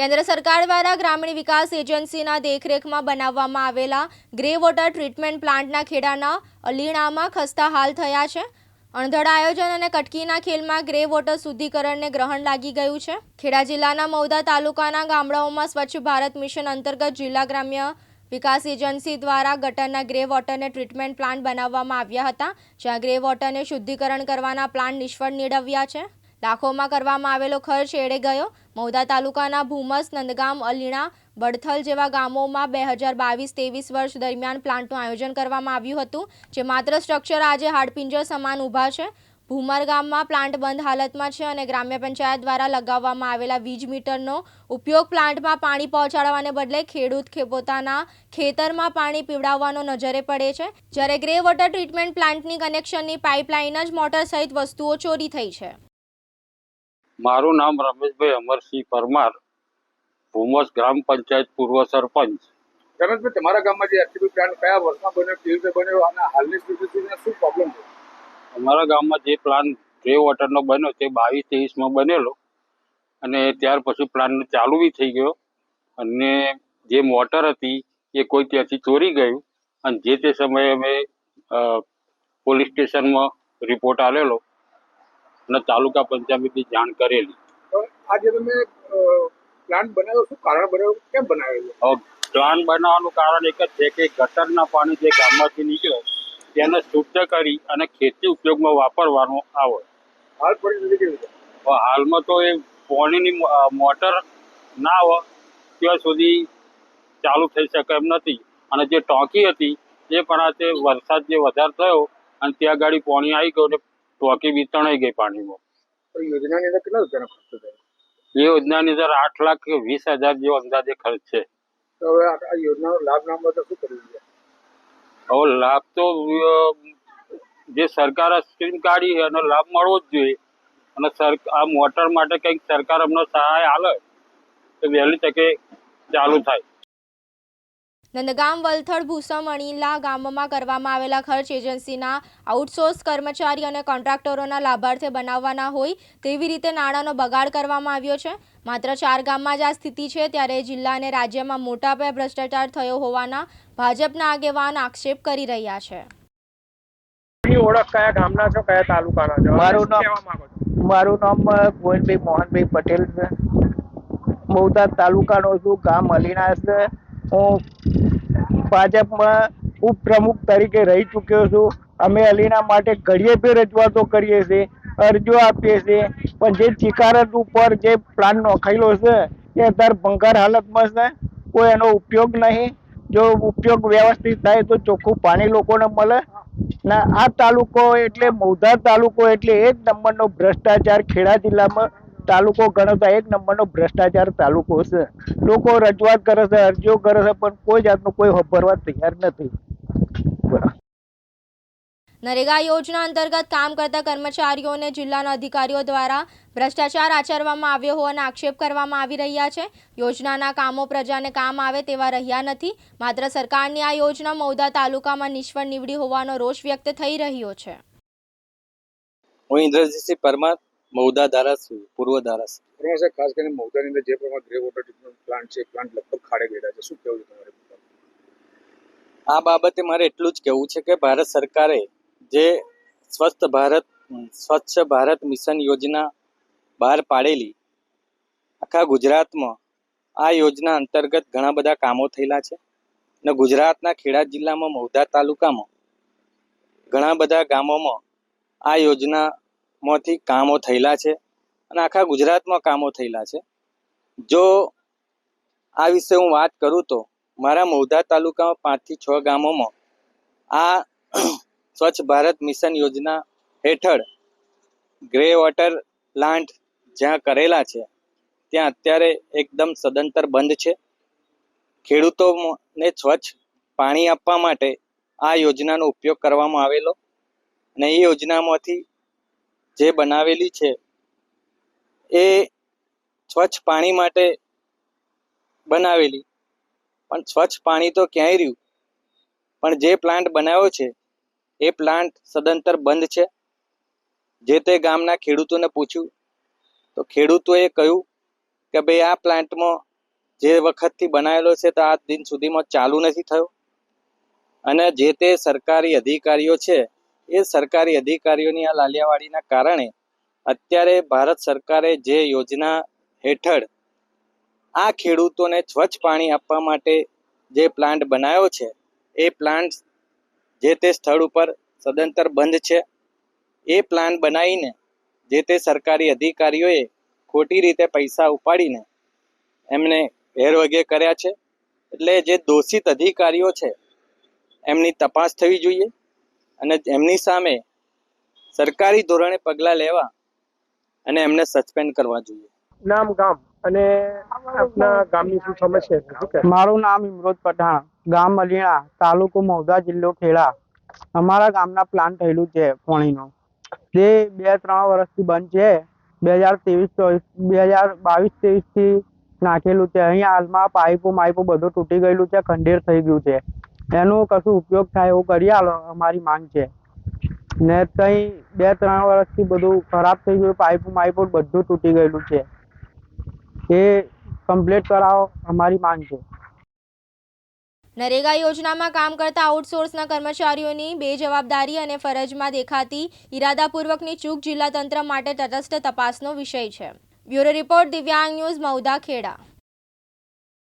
કેન્દ્ર સરકાર દ્વારા ગ્રામીણ વિકાસ એજન્સીના દેખરેખમાં બનાવવામાં આવેલા ગ્રે વોટર ટ્રીટમેન્ટ પ્લાન્ટના ખેડાના અલીણામાં ખસ્તા હાલ થયા છે. અણધડ આયોજન અને કટકીના ખેલમાં ગ્રે વોટર શુદ્ધિકરણને ગ્રહણ લાગી ગયું છે. ખેડા જિલ્લાના મૌદા તાલુકાના ગામડાઓમાં સ્વચ્છ ભારત મિશન અંતર્ગત જિલ્લા ગ્રામ્ય વિકાસ એજન્સી દ્વારા ગટરના ગ્રે વોટરને ટ્રીટમેન્ટ પ્લાન્ટ બનાવવામાં આવ્યા હતા, જ્યાં ગ્રે વોટરને શુદ્ધિકરણ કરવાના પ્લાન્ટ નિષ્ફળ નીડવ્યા છે. લાખોમાં કરવામાં આવેલો ખર્ચ એળે ગયો. મૌદા તાલુકાના ભૂમસ, નંદગામ, અલીણા, બડથલ જેવા ગામોમાં બે હજાર બાવીસ ત્રેવીસ વર્ષ દરમિયાન પ્લાન્ટનું આયોજન કરવામાં આવ્યું હતું, જે માત્ર સ્ટ્રક્ચર આજે હાડપિંજર સમાન ઊભા છે. ભૂમર ગામમાં પ્લાન્ટ બંધ હાલતમાં છે અને ગ્રામ્ય પંચાયત દ્વારા લગાવવામાં આવેલા વીજ મીટરનો ઉપયોગ પ્લાન્ટમાં પાણી પહોંચાડવાને બદલે ખેડૂત પોતાના ખેતરમાં પાણી પીવડાવવાનો નજરે પડે છે. જ્યારે ગ્રે વોટર ટ્રીટમેન્ટ પ્લાન્ટની કનેક્શનની પાઇપલાઇન જ મોટર સહિત વસ્તુઓ ચોરી થઈ છે. મારું નામ રમેશભાઈ અમરસિંહ પરમાર ભૂમસ ગ્રામ પંચાયત પૂર્વ સરપંચ. રમેશભાઈ તમારા ગામમાં જે એચપી પ્લાન્ટ કયા વર્ષમાં બન્યો કેવી રીતે બન્યો અને હાલની સ્થિતિમાં શું પ્રોબ્લેમ છે? અમારા ગામમાં જે પ્લાન ગ્રે વોટરનો બન્યો તે બાવીસ ત્રેવીસમાં બનેલો અને ત્યાર પછી પ્લાન ચાલુ બી થઈ ગયો અને જે મોટર હતી એ કોઈ ત્યાંથી ચોરી ગયું અને જે તે સમયે અમે પોલીસ સ્ટેશનમાં રિપોર્ટ આલેલો અને તાલુકા પંચાયતની જાણ કરેલી. તો આ તમે પ્લાન્ટ બનાવ્યો શું કારણ બનાવ્યું? કેમ બનાવેલું? પ્લાન્ટ પ્લાન બનાવવાનું કારણ એક જ છે કે ગટરના પાણી જે ગામમાંથી નીકળે તેને શુદ્ધ કરી અને ખેતી ઉપયોગમાં વાપરવાનો આવે. હાલ પરિસ્થિતિ હાલમાં તો એ પાણીની મોટર ના આવે ત્યાં સુધી ચાલુ થઈ શકે એમ નથી. અને જે ટાંકી હતી એ પણ આજે વરસાદ જે વધારે થયો અને ત્યાં ગાડી પાણી આવી ગયું ટાંકી બી તણાઈ ગઈ પાણીમાં. યોજનાની અંદર કેટલા રૂપિયાનો ખર્ચ થયો? એ યોજનાની અંદર આઠ લાખ કે વીસ હજાર જેવો અંદાજે ખર્ચ છે. હવે આ યોજનાનો લાભ ના મળે તો શું કરવું જોઈએ હવે લાભ તો જે સરકારે સ્કીમ કાઢી છે એનો લાભ મળવો જ જોઈએ. અને સર આ મોટર માટે કંઈક સરકાર અમને સહાય આલે તો વહેલી તકે ચાલુ થાય. નંદગામ વલથડ ભૂસમ અણીલા ગામમાં કરવામાં આવેલા ખર્ચ એજન્સીના આઉટસોર્સ કર્મચારી અને કોન્ટ્રાક્ટરોના લાભાર્થે બનાવવાના હોય તેવી રીતે નાણાંનો બગાડ કરવામાં આવ્યો છે. માત્ર ચાર ગામમાં જ આ સ્થિતિ છે ત્યારે જિલ્લા અને રાજ્યમાં મોટા પાયે ભ્રષ્ટાચાર થયો હોવાના ભાજપના આગેવાન આક્ષેપ કરી રહ્યા છે. ઓળખ કયા ગામના છો કયા તાલુકાના છો? મારું નામ- મારું ગોવિંદભાઈ મોહનભાઈ પટેલ છે. બોટાદ તાલુકાનો છું ગામ અલીના છે. હું ભાજપમાં ઉપપ્રમુખ તરીકે રહી ચૂક્યો છું. અમે અલીના માટે ઘડીએ બે રજૂઆતો કરીએ છીએ, અરજીઓ આપીએ છીએ. પણ જે ચિકારત ઉપર જે પ્લાન નોખાયેલો છે, એ અત્યારે ભંગાર હાલતમાં છે. કોઈ એનો ઉપયોગ નહીં. જો ઉપયોગ વ્યવસ્થિત થાય તો ચોખ્ખું પાણી લોકોને મળે. ના આ તાલુકો એટલે મૌધા તાલુકો એટલે એક નંબરનો ભ્રષ્ટાચાર ખેડા જિલ્લામાં તાલુકો ગણતા એક નંબરનો ભ્રષ્ટાચાર તાલુકો છે. લોકો રજૂઆત કરે છે અરજીઓ કરે છે પણ કોઈ જાતનું કોઈ ભરવા તૈયાર નથી. નરેગા યોજના અંતર્ગત કામ કરતા કર્મચારીઓને જિલ્લાના અધિકારીઓ દ્વારા ભ્રષ્ટાચાર આચરવામાં આવ્યો હોવાના આક્ષેપ કરવામાં આવી રહ્યા છે. યોજનાના કામો પ્રજાને કામ આવે તેવા રહ્યા નથી. માત્ર સરકારની આ યોજના મૌદા તાલુકામાં નિષ્ફળ નીવડી હોવાનો રોષ વ્યક્ત થઈ રહ્યો છે. હું ઇન્દ્રજીતસિંહ પરમાર મૌદા ધારાસભ્ય પૂર્વ ધારાસભ્ય રમેશ સાહેબ ખાસ કરીને મૌદાની અંદર જે પ્રમાણે ગ્રે વોટર ટ્રીટમેન્ટ પ્લાન્ટ છે પ્લાન્ટ લગભગ ખાડે ગયેલા છે. શું કહેવું છે તમારે? આ બાબતે મારે એટલું જ કહેવું છે કે ભારત સરકારે જે સ્વસ્થ ભારત સ્વચ્છ ભારત મિશન યોજના બહાર પાડેલી આખા ગુજરાતમાં આ યોજના અંતર્ગત ઘણા બધા કામો થયેલા છે. અને ગુજરાતના ખેડા જિલ્લામાં મૌધા તાલુકામાં ઘણા બધા ગામોમાં આ યોજનામાંથી કામો થયેલા છે અને આખા ગુજરાતમાં કામો થયેલા છે. જો આ વિશે હું વાત કરું તો મારા મૌધા તાલુકામાં પાંચથી છ ગામોમાં આ સ્વચ્છ ભારત મિશન યોજના હેઠળ ગ્રે વોટર પ્લાન્ટ જ્યાં કરેલા છે, ત્યાં અત્યારે એકદમ સદંતર બંધ છે. ખેડૂતોને સ્વચ્છ પાણી આપવા માટે આ યોજનાનો ઉપયોગ કરવામાં આવેલો અને એ યોજનામાંથી જે બનાવેલી છે, એ સ્વચ્છ પાણી માટે બનાવેલી. પણ સ્વચ્છ પાણી તો ક્યાંય રહ્યું? પણ જે પ્લાન્ટ બનાવ્યો છે, એ પ્લાન્ટ સદંતર બંધ છે? જે તે ગામના ખેડૂતોને પૂછ્યું, તો ખેડૂતોએ કહ્યું કે ભાઈ આ પ્લાન્ટમાં જે વખતથી બનાવેલો છે, તો આ દિન સુધીમાં ચાલુ નથી થયો? અને જે તે સરકારી અધિકારીઓ છે એ સરકારી અધિકારીઓની આ લાલિયાવાડીના કારણે અત્યારે ભારત સરકારે જે યોજના હેઠળ આ ખેડૂતોને સ્વચ્છ પાણી આપવા માટે જે પ્લાન્ટ બનાવ્યો છે, એ પ્લાન્ટ જે તે સ્થળ ઉપર સદંતર બંધ છે. એ પ્લાન બનાવીને જે તે સરકારી અધિકારીઓએ ખોટી રીતે પૈસા ઉપાડીને એમને હેરવગે કર્યા છે. એટલે જે દોષિત અધિકારીઓ છે, એમની તપાસ થવી જોઈએ. અને એમની સામે સરકારી ધોરણે પગલાં લેવા અને એમને સસ્પેન્ડ કરવા જોઈએ. નામ ગામ અને આપના ગામની શું સમસ્યા છે? મારું નામ ઇમરોજ પઠાણ ગામ અલીણા તાલુકો મૌદા જિલ્લો ખેડા. અમારા ગામના પ્લાન થયેલું છે પાણીનું જે બે ત્રણ વર્ષથી બંધ છે. બે હજાર ત્રેવીસ ચોવીસ બે હજાર બાવીસ ત્રેવીસથી નાખેલું છે. અહીંયા હાલમાં પાઇપો માઇપો બધું તૂટી ગયેલું છે ખંડેર થઈ ગયું છે. એનો કશું ઉપયોગ થાય એવું કરી આલો, અમારી માંગ છે. ને ત્યાં બે ત્રણ વર્ષથી બધું ખરાબ થઈ ગયું, પાઇપ માઇપો બધું તૂટી ગયેલું છે. એ કમ્પ્લીટ કરાવો, અમારી માંગ છે. નરેગા યોજનામાં કામ કરતા આઉટસોર્સના કર્મચારીઓની બેજવાબદારી અને ફરજમાં દેખાતી ઇરાદાપૂર્વકની ચૂક જિલ્લા તંત્ર માટે તટસ્થ તપાસનો વિષય છે. બ્યુરો રિપોર્ટ દિવ્યાંગ ન્યૂઝ મૌદા ખેડા.